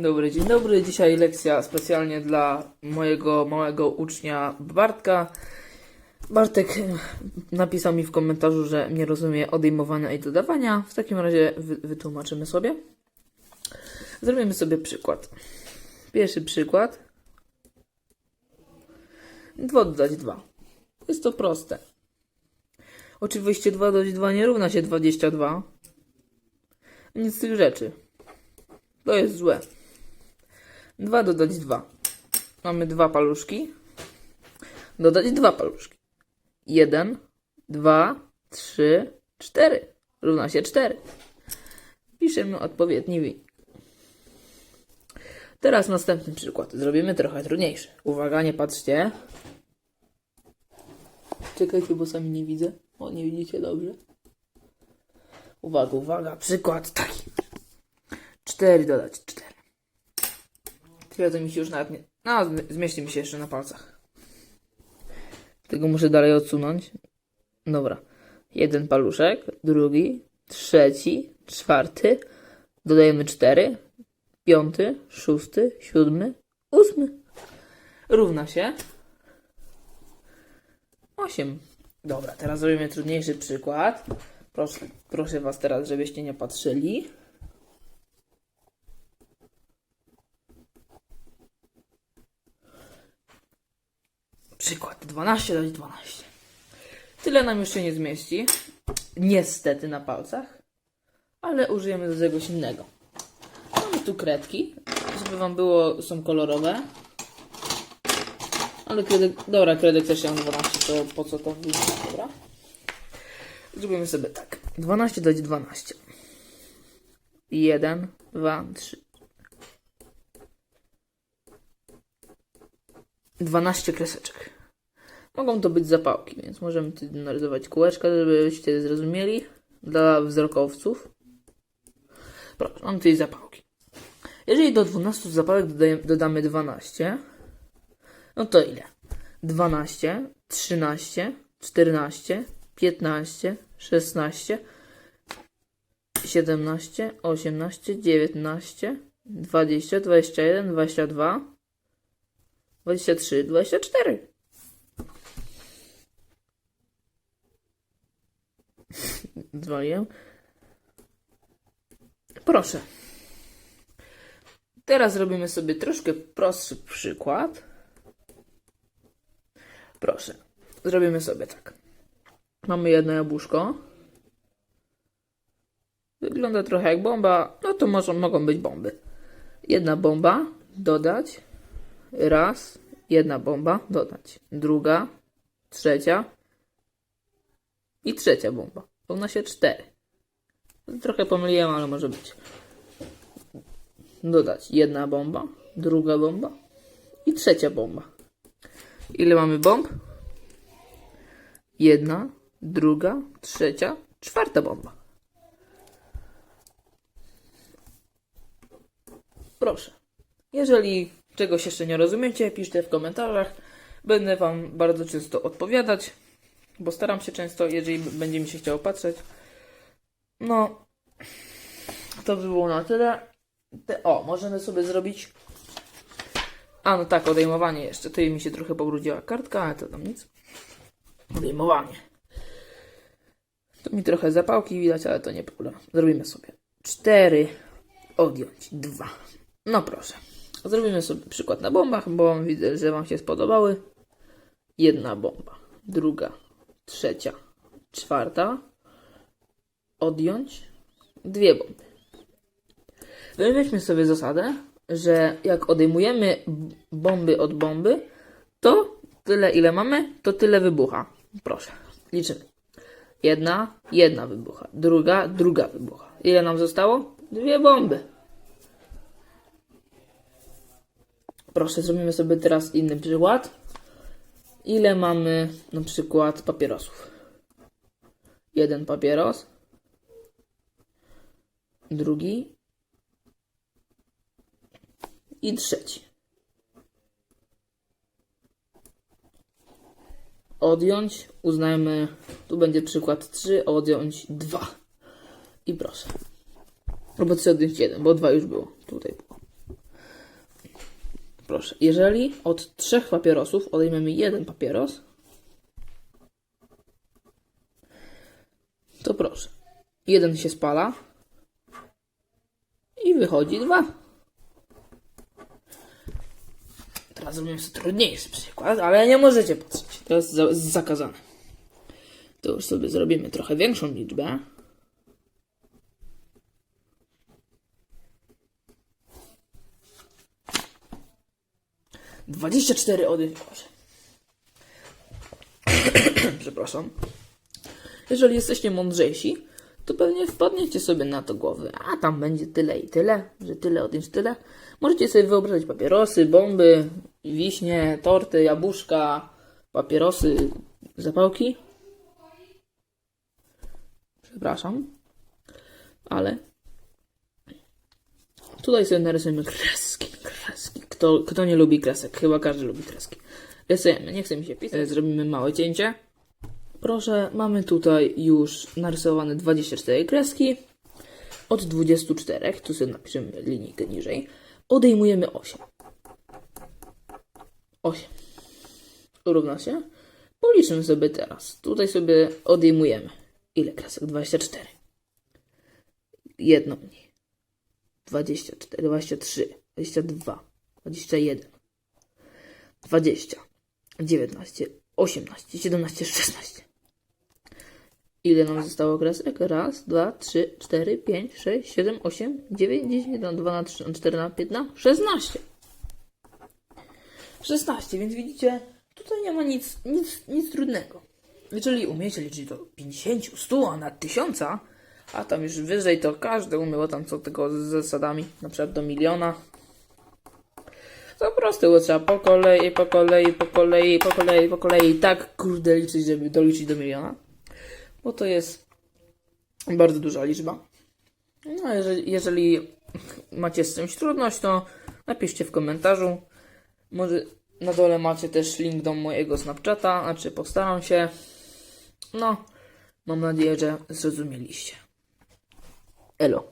Dzień dobry, dzień dobry. Dzisiaj lekcja specjalnie dla mojego małego ucznia Bartka. Bartek e, napisał mi w komentarzu, że nie rozumie odejmowania i dodawania. W takim razie wy, wytłumaczymy sobie. Zrobimy sobie przykład. Pierwszy przykład. 2 dodać 2. Jest to proste. Oczywiście 2 dodać 2 nie równa się 22. Nic z tych rzeczy. To jest złe. 2 dodać 2. Mamy dwa paluszki. Dodać dwa paluszki. 1, 2, 3, 4. Równa się 4. Piszemy odpowiedni wynik. Teraz następny przykład. Zrobimy trochę trudniejszy. Uwaga, nie patrzcie. Czekajcie, bo sami nie widzę. O, nie widzicie dobrze. Uwaga, uwaga. Przykład taki. 4 dodać 4. To mi się już nawet nie... No, zmi- zmieści mi się jeszcze na palcach. Tego muszę dalej odsunąć. Dobra. Jeden paluszek, drugi, trzeci, czwarty. Dodajemy 4. Piąty, szósty, siódmy, ósmy. Równa się 8. Dobra, teraz zrobimy trudniejszy przykład. Proszę, proszę Was teraz, żebyście nie patrzyli. Przykład 12 dać 12. Tyle nam już się nie zmieści. Niestety na palcach. Ale użyjemy do czegoś innego. Mamy tu kredki. Żeby wam było, są kolorowe. Ale kredek, dobra, kredek też mam 12, to po co to Dobra. Zrobimy sobie tak. 12 dać 12. 1, 2, 3, 12 kreseczek. Mogą to być zapałki, więc możemy tu narysować kółeczka, żebyście zrozumieli. Dla wzrokowców. Proszę, mam tutaj zapałki. Jeżeli do 12 zapałek dodamy 12, no to ile? 12, 13, 14, 15, 16, 17, 18, 19, 20, 21, 22, 23, 24. Dzwonię. Proszę. Teraz robimy sobie troszkę prostszy przykład. Proszę. Zrobimy sobie tak. Mamy jedno jabłuszko. Wygląda trochę jak bomba. No to może, mogą być bomby. Jedna bomba. Dodać. Raz, jedna bomba, dodać. Druga, trzecia i trzecia bomba. Równa się cztery. Trochę pomyliłem, ale może być. Dodać jedna bomba, druga bomba i trzecia bomba. Ile mamy bomb? Jedna, druga, trzecia, czwarta bomba. Proszę. Jeżeli czegoś jeszcze nie rozumiecie, piszcie w komentarzach. Będę Wam bardzo często odpowiadać, bo staram się często, jeżeli będzie mi się chciało patrzeć. No, to by było na tyle. Te, o, możemy sobie zrobić. A no tak, odejmowanie jeszcze. Tutaj mi się trochę pobrudziła kartka, ale to tam nic. Odejmowanie. Tu mi trochę zapałki widać, ale to nie problem. Zrobimy sobie. 4 odjąć 2. No proszę. Zrobimy sobie przykład na bombach, bo widzę, że Wam się spodobały. Jedna bomba, druga, trzecia, czwarta. Odjąć dwie bomby. Wymyślmy sobie zasadę, że jak odejmujemy bomby od bomby, to tyle ile mamy, to tyle wybucha. Proszę, liczymy. Jedna, jedna wybucha. Druga, druga wybucha. Ile nam zostało? Dwie bomby. Proszę, zrobimy sobie teraz inny przykład. Ile mamy na przykład papierosów? Jeden papieros. Drugi. I trzeci. Odjąć, uznajmy, tu będzie przykład 3, odjąć 2. I proszę. Albo 3 odjąć 1, bo 2 już było. Tutaj. Proszę, jeżeli od trzech papierosów odejmiemy jeden papieros, to proszę, jeden się spala i wychodzi dwa. Teraz zrobimy sobie trudniejszy przykład, ale nie możecie patrzeć. To jest za- zakazane. To już sobie zrobimy trochę większą liczbę. Dwadzieścia cztery odejść. Przepraszam. Jeżeli jesteście mądrzejsi, to pewnie wpadniecie sobie na to głowy. A tam będzie tyle i tyle, że tyle odjąć tyle. Możecie sobie wyobrazić papierosy, bomby, wiśnie, torty, jabłuszka, papierosy, zapałki. Przepraszam. Ale tutaj sobie narysujemy kreski, kreski. Kto, kto nie lubi kresek? Chyba każdy lubi kreski. Rysujemy, nie chce mi się pisać. Zrobimy małe cięcie. Proszę, mamy tutaj już narysowane 24 kreski. Od 24, tu sobie napiszemy linijkę niżej, odejmujemy 8. 8. Równa się. Policzmy sobie teraz. Tutaj sobie odejmujemy. Ile kresek? 24. Jedno mniej. 24, 23, 22, 21, 20, 19, 18, 17, 16. Ile nam zostało kresek? Raz, dwa, trzy, cztery, pięć, sześć, siedem, osiem, dziewięć, dziesięć, jeden, dwa, na trzy, na cztery, na pięć, na szesnaście. Szesnaście, więc widzicie, tutaj nie ma nic, nic, nic trudnego. Jeżeli umiecie liczyć do 50, 100, a nad 1000, a tam już wyżej to każdy umie, bo tam co tego z zasadami, na przykład do miliona. To proste, bo trzeba po kolei, po kolei, po kolei, po kolei, po kolei tak kurde liczyć, żeby doliczyć do miliona. Bo to jest bardzo duża liczba. No, jeżeli, jeżeli macie z czymś trudność, to napiszcie w komentarzu. Może na dole macie też link do mojego Snapchata, znaczy postaram się. No, mam nadzieję, że zrozumieliście. Elo.